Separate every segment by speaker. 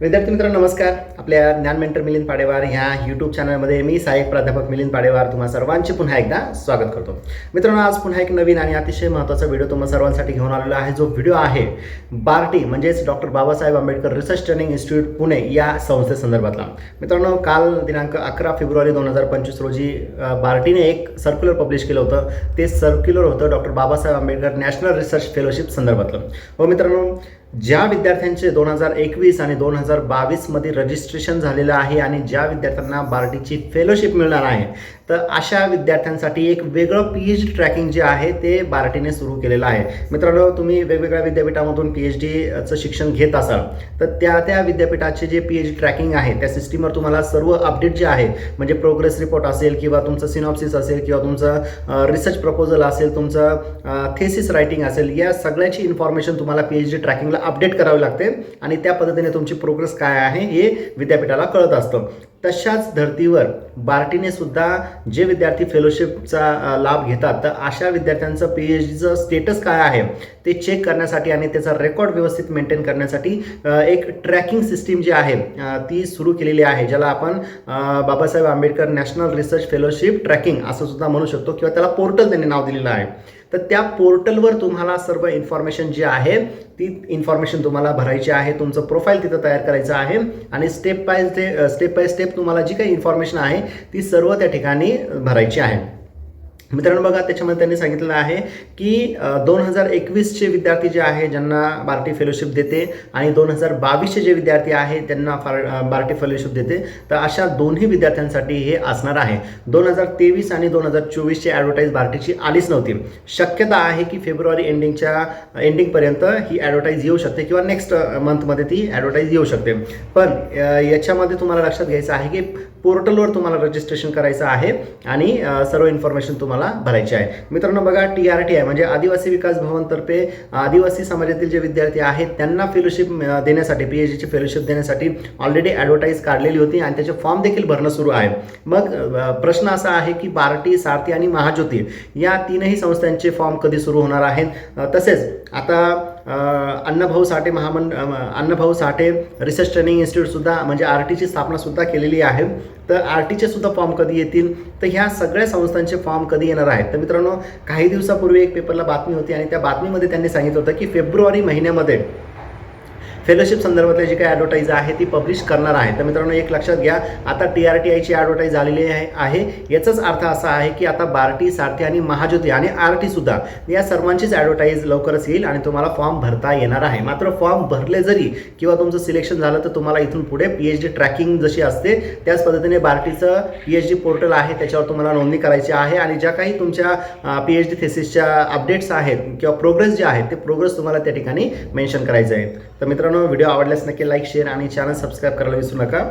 Speaker 1: विद्यार्थी मित्रांनो नमस्कार. आपल्या ज्ञान मेंटर मिलिंद पाडेवार ह्या यूट्यूब चॅनलमध्ये मी सहाय्यक प्राध्यापक मिलिंद पाडेवार तुम्हा सर्वांचे पुन्हा एकदा स्वागत करतो. मित्रांनो आज पुन्हा एक नवीन आणि अतिशय महत्त्वाचा व्हिडिओ तुम्हा सर्वांसाठी घेऊन आलेला आहे. जो व्हिडिओ आहे बार्टी म्हणजेच doctor Babasaheb Ambedkar research training institute Pune या संस्थेसंदर्भातला मित्रांनो काल दिनांक अकरा फेब्रुवारी दोन हजार पंचवीस रोजी बार्टीने एक सर्क्युलर पब्लिश केलं होतं. ते सर्क्युलर होतं doctor Babasaheb Ambedkar national research fellowship संदर्भातलं. व मित्रांनो ज्या विद्यार्थ्यांचे दोन हजार एकवीस आणि दोन हजार बावीसमध्ये रजिस्ट्रेशन झालेलं आहे आणि ज्या विद्यार्थ्यांना बार्टीची फेलोशिप मिळणार आहे तर अशा विद्यार्थ्यांसाठी एक वेगळं पी एच डी ट्रॅकिंग जे आहे ते बार्टीने सुरू केलेलं आहे. मित्रांनो तुम्ही वेगवेगळ्या विद्यापीठामधून पी एच डीचं शिक्षण घेत असाल तर त्या त्या विद्यापीठाचे J P H D tracking आहे त्या सिस्टीमवर तुम्हाला सर्व अपडेट जे आहे म्हणजे प्रोग्रेस रिपोर्ट असेल किंवा तुमचं सिनॉप्सिस असेल किंवा तुमचं रिसर्च प्रपोजल असेल तुमचं थेसिस रायटिंग असेल या सगळ्याची इन्फॉर्मेशन तुम्हाला पी एच डी ट्रॅकिंगला अपडेट करावी लागते आणि त्या पद्धतीने तुमची प्रोग्रेस काय आहे हे विद्यापीठाला कळत असतं. तशाच धर्तीवर बार्टीने सुद्धा जे विद्यार्थी फेलोशिपचा लाभ घेतात तर अशा विद्यार्थ्यांचं पी एच डीचं स्टेटस काय आहे ते चेक करण्यासाठी आणि त्याचा रेकॉर्ड व्यवस्थित मेंटेन करण्यासाठी एक ट्रॅकिंग सिस्टीम जी आहे ती सुरू केलेली आहे ज्याला आपण Babasaheb Ambedkar national research fellowship tracking असं सुद्धा म्हणू शकतो किंवा त्याला पोर्टल त्यांनी नाव दिलेलं आहे. तर त्या पोर्टलवर तुम्हाला सर्व इन्फॉर्मेशन जी आहे ती इन्फॉर्मेशन तुम्हाला भरायची आहे. तुमचं प्रोफाईल तिथं तयार करायचं आहे. आणि step by step by step तुम्हाला जी काही इन्फॉर्मेशन आहे ती सर्व त्या ठिकाणी भरायची आहे. मित्रांनो बघा त्याच्यामध्ये त्यांनी सांगितलेलं आहे की दोन हजार एकवीसचे विद्यार्थी जे आहे ज्यांना बार्टी फेलोशिप देते आणि दोन हजार बावीसचे जे विद्यार्थी आहे त्यांना फार बार्टी फेलोशिप देते. तर अशा दोन्ही विद्यार्थ्यांसाठी हे असणार आहे. दोन हजार तेवीस आणि दोन हजार चोवीसची ॲडव्हर्टाईज बार्टीची आलीच नव्हती. शक्यता आहे की फेब्रुवारी एंडिंगच्या एंडिंगपर्यंत ही ॲडव्हर्टाईज येऊ शकते किंवा नेक्स्ट मंथमध्ये ती ॲडव्हर्टाईज येऊ शकते. पण याच्यामध्ये तुम्हाला लक्षात घ्यायचं आहे की पोर्टलवर तुम्हाला रजिस्ट्रेशन करायचं आहे आणि सर्व इन्फॉर्मेशन तुम्हाला भरायची आहे. मित्रांनो बघा टी आर टी आहे. म्हणजे आदिवासी विकास भवनतर्फे आदिवासी समाजातील जे विद्यार्थी आहेत त्यांना फेलोशिप देण्यासाठी पी एच डीची फेलोशिप देण्यासाठी ऑलरेडी ॲडव्हर्टाईज काढलेली होती आणि त्याचे फॉर्म देखील भरणं सुरू आहे. मग प्रश्न असा आहे की बार्टी सारथी आणि महाज्योती या तीनही संस्थांचे फॉर्म कधी सुरू होणार आहेत? तसेच आता अण्णाभाऊ साठे महामंड अण्णाभाऊ साठे रिसर्च ट्रेनिंग इन्स्टिट्यूटसुद्धा म्हणजे आर टीची स्थापनासुद्धा केलेली आहे. तर आर टीचे सुद्धा फॉर्म कधी येतील? तर ह्या सगळ्या संस्थांचे फॉर्म कधी येणार आहेत? तर मित्रांनो काही दिवसापूर्वी एक पेपरला बातमी होती आणि त्या बातमीमध्ये त्यांनी सांगितलं होतं की फेब्रुवारी महिन्यामध्ये फेलोशिप संदर्भातली जी काही ॲडव्हर्टाईज आहे ती पब्लिश करणार आहे. तर मित्रांनो एक लक्षात घ्या आता टी आर टी आयची ॲडव्हर्टाईज झालेली आहे याचाच अर्थ असा आहे की आता बार्टी सारथी आणि महाज्योती आणि आर टी सुद्धा या सर्वांचीच ॲडव्हर्टाईज लवकरच येईल आणि तुम्हाला फॉर्म भरता येणार आहे. मात्र फॉर्म भरले जरी किंवा तुमचं सिलेक्शन झालं तर तुम्हाला इथून पुढे पी एच डी ट्रॅकिंग जशी असते त्याच पद्धतीने बार्टीचं पी एच डी पोर्टल आहे त्याच्यावर तुम्हाला नोंदणी करायची आहे आणि ज्या काही तुमच्या पी एच डी थेसिसच्या अपडेट्स आहेत किंवा प्रोग्रेस जे आहेत ते प्रोग्रेस तुम्हाला त्या ठिकाणी मेन्शन करायचे आहेत. तर मित्रांनो मित्रांनो व्हिडिओ आवडल्यास नक्की लाईक शेअर आणि चॅनल सबस्क्राईब करायला विसरू नका.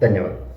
Speaker 1: धन्यवाद.